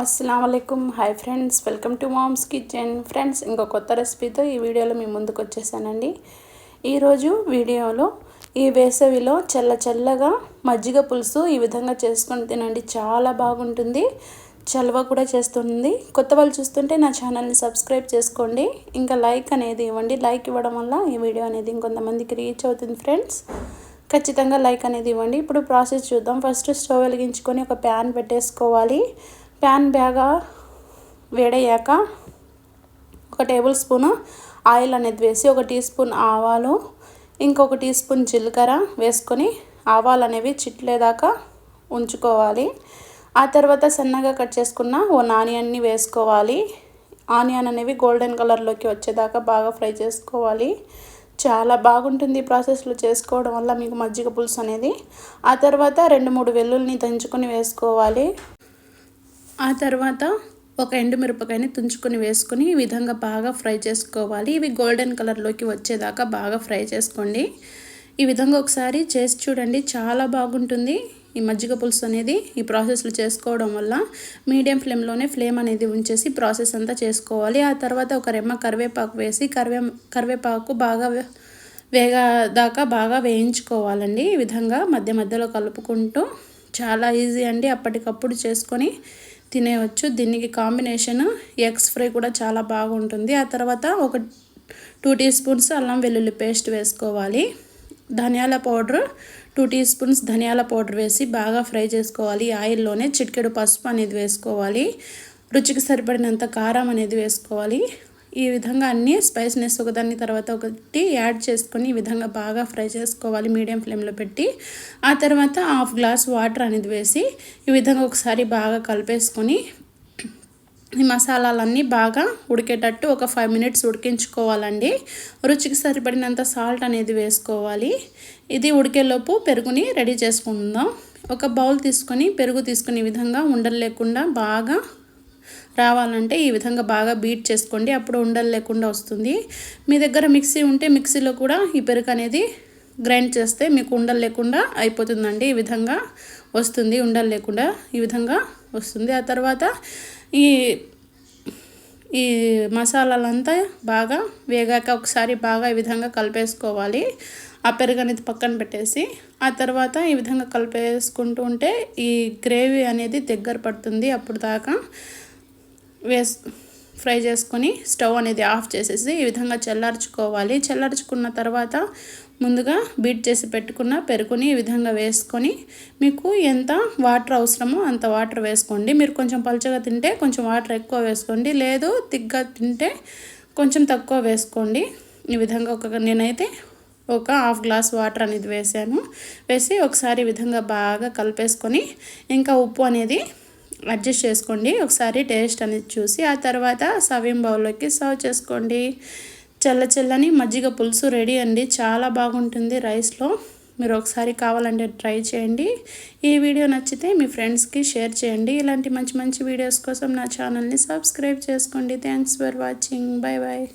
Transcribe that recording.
అస్సలం అయికం hi friends welcome to mom's kitchen friends ఇంకో కొత్త రెసిపీతో ఈ వీడియోలో మీ ముందుకు వచ్చేసానండి. ఈరోజు వీడియోలో ఈ వేసవిలో చల్ల చల్లగా మజ్జిగ పులుసు ఈ విధంగా చేసుకొని తినండి. చాలా బాగుంటుంది. చలవ కూడా చేస్తుంది. కొత్త వాళ్ళు చూస్తుంటే నా ఛానల్ని సబ్స్క్రైబ్ చేసుకోండి. ఇంకా లైక్ అనేది ఇవ్వండి. లైక్ ఇవ్వడం వల్ల ఈ వీడియో అనేది ఇంకొంతమందికి రీచ్ అవుతుంది ఫ్రెండ్స్ ఖచ్చితంగా లైక్ అనేది ఇవ్వండి. ఇప్పుడు ప్రాసెస్ చూద్దాం. ఫస్ట్ స్టవ్ వెలిగించుకొని ఒక ప్యాన్ పెట్టేసుకోవాలి. ప్యాన్ బాగా వేడయ్యాక ఒక టేబుల్ స్పూన్ ఆయిల్ అనేది వేసి ఒక టీ స్పూన్ ఆవాలు ఇంకొక టీ స్పూన్ జీలకర్ర వేసుకొని ఆవాలు అనేవి చిట్లేదాకా ఉంచుకోవాలి. ఆ తర్వాత సన్నగా కట్ చేసుకున్న ఓ ఆనియన్ని వేసుకోవాలి. ఆనియన్ అనేవి గోల్డెన్ కలర్లోకి వచ్చేదాకా బాగా ఫ్రై చేసుకోవాలి. చాలా బాగుంటుంది ప్రాసెస్లో చేసుకోవడం వల్ల మీకు మజ్జిగ పులుసు అనేది. ఆ తర్వాత రెండు మూడు వెల్లుల్ని దంచుకొని వేసుకోవాలి. ఆ తర్వాత ఒక ఎండుమిరపకాయని తుంచుకొని వేసుకొని ఈ విధంగా బాగా ఫ్రై చేసుకోవాలి. ఇవి గోల్డెన్ కలర్లోకి వచ్చేదాకా బాగా ఫ్రై చేసుకోండి. ఈ విధంగా ఒకసారి చేసి చూడండి. చాలా బాగుంటుంది ఈ మజ్జిగ పులుసు అనేది ఈ ప్రాసెస్లో చేసుకోవడం వల్ల. మీడియం ఫ్లేమ్లోనే ఫ్లేమ్ అనేది ఉంచేసి ప్రాసెస్ అంతా చేసుకోవాలి. ఆ తర్వాత ఒక రెమ్మ కరివేపాకు వేసి కరివే కరివేపాకు బాగా వేగా దాకా బాగా వేయించుకోవాలండి. ఈ విధంగా మధ్య మధ్యలో కలుపుకుంటూ చాలా ఈజీ అండి అప్పటికప్పుడు చేసుకొని తినేయవచ్చు దీనికి కాంబినేషన్ ఎగ్స్ ఫ్రై కూడా చాలా బాగుంటుంది. ఆ తర్వాత ఒక టూ టీ స్పూన్స్ అల్లం వెల్లుల్లి పేస్ట్ వేసుకోవాలి. ధనియాల పౌడర్ టూ టీ స్పూన్స్ ధనియాల పౌడర్ వేసి బాగా ఫ్రై చేసుకోవాలి. ఆయిల్లోనే చిటికెడు పసుపు అనేది వేసుకోవాలి. రుచికి సరిపడినంత కారం అనేది వేసుకోవాలి. ఈ విధంగా అన్ని స్పైస్నెస్ ఒకదాన్ని తర్వాత ఒకటి యాడ్ చేసుకొని ఈ విధంగా బాగా ఫ్రై చేసుకోవాలి మీడియం ఫ్లేమ్లో పెట్టి. ఆ తర్వాత హాఫ్ గ్లాస్ వాటర్ అనేది వేసి ఈ విధంగా ఒకసారి బాగా కలిపేసుకొని ఈ మసాలాలన్నీ బాగా ఉడికేటట్టు ఒక ఫైవ్ మినిట్స్ ఉడికించుకోవాలండి. రుచికి సరిపడినంత సాల్ట్ అనేది వేసుకోవాలి. ఇది ఉడికేలోపు పెరుగుని రెడీ చేసుకుందాం. ఒక బౌల్ తీసుకొని పెరుగు తీసుకునే విధంగా ఉండలు లేకుండా బాగా రావాలంటే ఈ విధంగా బాగా బీట్ చేసుకోండి. అప్పుడు ఉండలు లేకుండా వస్తుంది. మీ దగ్గర మిక్సీ ఉంటే మిక్సీలో కూడా ఈ పెరుగు అనేది గ్రైండ్ చేస్తే మీకు ఉండలు లేకుండా అయిపోతుందండి. ఈ విధంగా వస్తుంది. ఉండలు లేకుండా ఈ విధంగా వస్తుంది. ఆ తర్వాత ఈ ఈ మసాలాలంతా బాగా వేగాక ఒకసారి బాగా ఈ విధంగా కలిపేసుకోవాలి. ఆ పెరుగు అనేది పక్కన పెట్టేసి ఆ తర్వాత ఈ విధంగా కలిపేసుకుంటూ ఉంటే ఈ గ్రేవీ అనేది దగ్గర పడుతుంది. అప్పుడు దాకా వేస్ ఫ్రై చేసుకొని స్టవ్ అనేది ఆఫ్ చేసేసి ఈ విధంగా చల్లార్చుకోవాలి. చల్లార్చుకున్న తర్వాత ముందుగా బీట్ చేసి పెట్టుకున్న పెరుగుని ఈ విధంగా వేసుకొని మీకు ఎంత వాటర్ అవసరమో అంత వాటర్ వేసుకోండి. మీరు కొంచెం పలుచగా తింటే కొంచెం వాటర్ ఎక్కువ వేసుకోండి. లేదు తిగ్గా తింటే కొంచెం తక్కువ వేసుకోండి. ఈ విధంగా ఒక నేనైతే ఒక హాఫ్ గ్లాస్ వాటర్ అనేది వేసాను. వేసి ఒకసారి ఈ విధంగా బాగా కలిపేసుకొని ఇంకా ఉప్పు అనేది అడ్జస్ట్ చేసుకోండి. ఒకసారి టేస్ట్ అనేది చూసి ఆ తర్వాత సవింగ్ బౌల్లోకి సర్వ్ చేసుకోండి. చల్ల చల్లని మజ్జిగ పులుసు రెడీ అండి. చాలా బాగుంటుంది రైస్లో. మీరు ఒకసారి కావాలంటే ట్రై చేయండి. ఈ వీడియో నచ్చితే మీ ఫ్రెండ్స్కి షేర్ చేయండి. ఇలాంటి మంచి మంచి వీడియోస్ కోసం నా ఛానల్ని సబ్స్క్రైబ్ చేసుకోండి. Thanks for watching. Bye bye